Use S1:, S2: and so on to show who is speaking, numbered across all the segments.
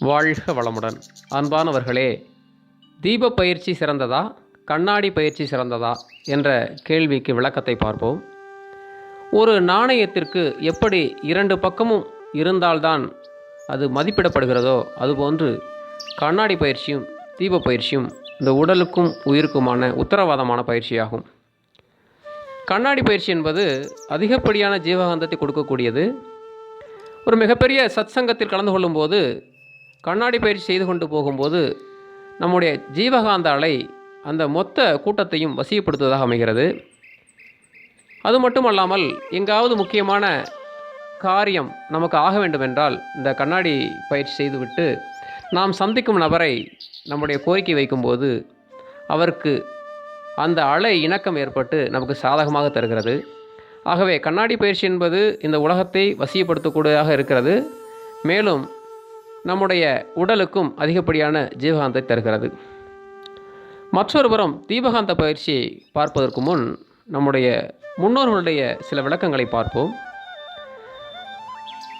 S1: வாழ்க வளமுடன். அன்பானவர்களே தீப பயிற்சி சிறந்ததா கண்ணாடி பயிற்சி சிறந்ததா என்ற கேள்விக்கு விளக்கத்தை பார்ப்போம். ஒரு நாணயத்திற்கு எப்படி இரண்டு பக்கமும் இருந்தால்தான் அது மதிப்பிடப்படுகிறதோ அதுபோன்று கண்ணாடி பயிற்சியும் தீப பயிற்சியும் இந்த உடலுக்கும் உயிருக்குமான உத்தரவாதமான பயிற்சியாகும். கண்ணாடி பயிற்சி என்பது அதிகப்படியான ஜீவகாந்தத்தை கொடுக்கக்கூடியது. ஒரு மிகப்பெரிய சத்சங்கத்தில் கலந்து கொள்ளும்போது கண்ணாடி பயிற்சி செய்து கொண்டு போகும்போது நம்முடைய ஜீவகாந்த அலை அந்த மொத்த கூட்டத்தையும் வசியப்படுத்துவதாக அமைகிறது. அது மட்டுமல்லாமல் எங்காவது முக்கியமான காரியம் நமக்கு ஆக வேண்டுமென்றால் இந்த கண்ணாடி பயிற்சி செய்துவிட்டு நாம் சந்திக்கும் நபரை நம்முடைய கோரிக்கை வைக்கும்போது அவருக்கு அந்த அலை இணக்கம் ஏற்பட்டு நமக்கு சாதகமாக தருகிறது. ஆகவே கண்ணாடி பயிற்சி என்பது இந்த உலகத்தை வசியப்படுத்தக்கூடியதாக இருக்கிறது. மேலும் நம்முடைய உடலுக்கும் அதிகப்படியான ஜீவகாந்தை தருகிறது. மற்றொரு புறம் தீபகாந்த பயிற்சியை பார்ப்பதற்கு முன் நம்முடைய முன்னோர்களுடைய சில விளக்கங்களை பார்ப்போம்.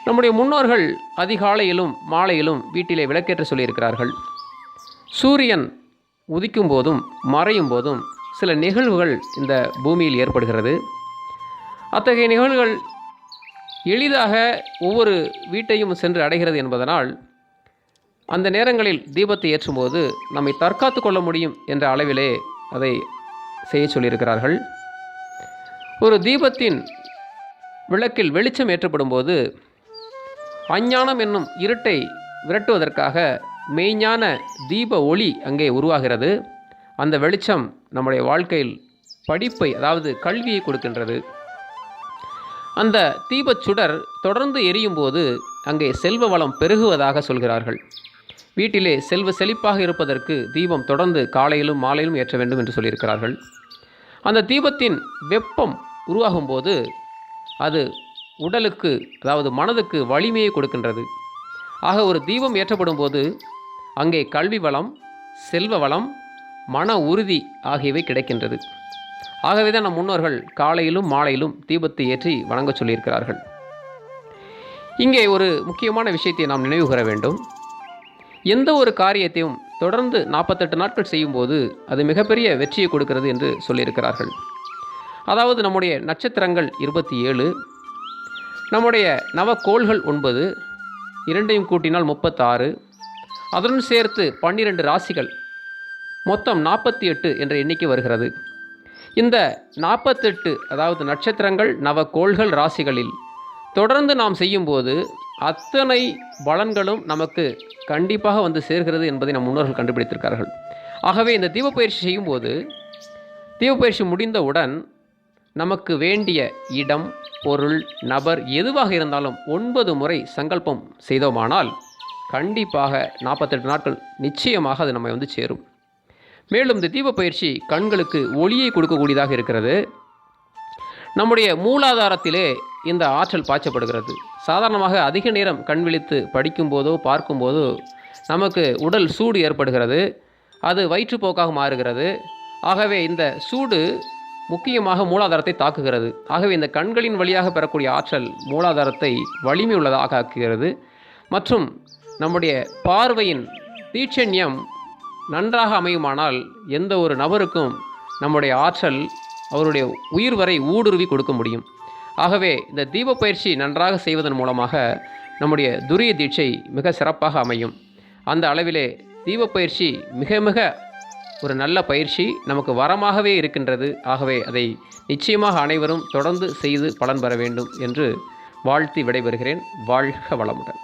S1: நம்முடைய முன்னோர்கள் அதிகாலையிலும் மாலையிலும் வீட்டிலே விளக்கேற்ற சொல்லியிருக்கிறார்கள். சூரியன் உதிக்கும் போதும் மறையும் போதும் சில நிகழ்வுகள் இந்த பூமியில் ஏற்படுகிறது. அத்தகைய நிகழ்வுகள் எளிதாக ஒவ்வொரு வீட்டையும் சென்று அடைகிறது என்பதனால் அந்த நேரங்களில் தீபத்தை ஏற்றும்போது நம்மை தற்காத்து கொள்ள முடியும் என்ற அளவிலே அதை செய்ய சொல்லியிருக்கிறார்கள். ஒரு தீபத்தின் விளக்கில் வெளிச்சம் ஏற்றப்படும் போது அஞ்ஞானம் என்னும் இருட்டை விரட்டுவதற்காக மெய்ஞான தீப ஒளி அங்கே உருவாகிறது. அந்த வெளிச்சம் நம்முடைய வாழ்க்கையில் படிப்பை அதாவது கல்வியை கொடுக்கின்றது. அந்த தீபச் சுடர் தொடர்ந்து எரியும் போது அங்கே செல்வ வளம் பெருகுவதாக சொல்கிறார்கள். வீட்டிலே செல்வ செழிப்பாக இருப்பதற்கு தீபம் தொடர்ந்து காலையிலும் மாலையிலும் ஏற்ற வேண்டும் என்று சொல்லியிருக்கிறார்கள். அந்த தீபத்தின் வெப்பம் உருவாகும் போது அது உடலுக்கு அதாவது மனதுக்கு வலிமையை கொடுக்கின்றது. ஆக ஒரு தீபம் ஏற்றப்படும் போது அங்கே கல்வி வளம் செல்வ வளம் மன உறுதி ஆகியவை கிடைக்கின்றது. ஆகவே தான் நம் முன்னோர்கள் காலையிலும் மாலையிலும் தீபத்தை ஏற்றி வணங்க சொல்லியிருக்கிறார்கள். இங்கே ஒரு முக்கியமான விஷயத்தை நாம் நினைவுகூர வேண்டும். எந்த ஒரு காரியத்தையும் தொடர்ந்து நாற்பத்தெட்டு நாட்கள் செய்யும்போது அது மிகப்பெரிய வெற்றியை கொடுக்கிறது என்று சொல்லியிருக்கிறார்கள். அதாவது நம்முடைய நட்சத்திரங்கள் இருபத்தி ஏழு நம்முடைய நவக்கோள்கள் ஒன்பது இரண்டையும் கூட்டினால் முப்பத்தாறு அதனுடன் சேர்த்து பன்னிரண்டு ராசிகள் மொத்தம் நாற்பத்தி எட்டு என்ற எண்ணிக்கை வருகிறது. இந்த நாற்பத்தெட்டு அதாவது நட்சத்திரங்கள் நவக்கோள்கள் ராசிகளில் தொடர்ந்து நாம் செய்யும்போது அத்தனை பலன்களும் நமக்கு கண்டிப்பாக வந்து சேர்கிறது என்பதை நம் முன்னோர்கள் கண்டுபிடித்திருக்கார்கள் ஆகவே இந்த தீபப்பயிற்சி செய்யும்போது தீபப்பயிற்சி முடிந்தவுடன் நமக்கு வேண்டிய இடம் பொருள் நபர் எதுவாக இருந்தாலும் ஒன்பது முறை சங்கல்பம் செய்தோமானால் கண்டிப்பாக நாற்பத்தெட்டு நாட்கள் நிச்சயமாக அது நம்மை வந்து சேரும். மேலும் இந்த தீப பயிற்சி கண்களுக்கு ஒளியை கொடுக்கக்கூடியதாக இருக்கிறது. நம்முடைய மூலாதாரத்திலே இந்த ஆற்றல் பாய்ச்சப்படுகிறது. சாதாரணமாக அதிக நேரம் கண் விழித்து படிக்கும்போதோ பார்க்கும்போதோ நமக்கு உடல் சூடு ஏற்படுகிறது. அது வயிற்றுப்போக்காக மாறுகிறது. ஆகவே இந்த சூடு முக்கியமாக மூலாதாரத்தை தாக்குகிறது. ஆகவே இந்த கண்களின் வழியாக பெறக்கூடிய ஆற்றல் மூலாதாரத்தை வலிமை உள்ளதாக ஆக்குகிறது. மற்றும் நம்முடைய பார்வையின் தீட்சண்யம் நன்றாக அமையுமானால் எந்த ஒரு நபருக்கும் நம்முடைய ஆற்றல் அவருடைய உயிர் வரை ஊடுருவி கொடுக்க முடியும். ஆகவே இந்த தீப பயிற்சி நன்றாக செய்வதன் மூலமாக நம்முடைய துரிய தீட்சை மிக சிறப்பாக அமையும். அந்த அளவிலே தீப பயிற்சி மிக மிக ஒரு நல்ல பயிற்சி நமக்கு வரமாகவே இருக்கின்றது. ஆகவே அதை நிச்சயமாக அனைவரும் தொடர்ந்து செய்து பலன் பெற வேண்டும் என்று வாழ்த்தி விடைபெறுகிறேன். வாழ்க வளமுடன்.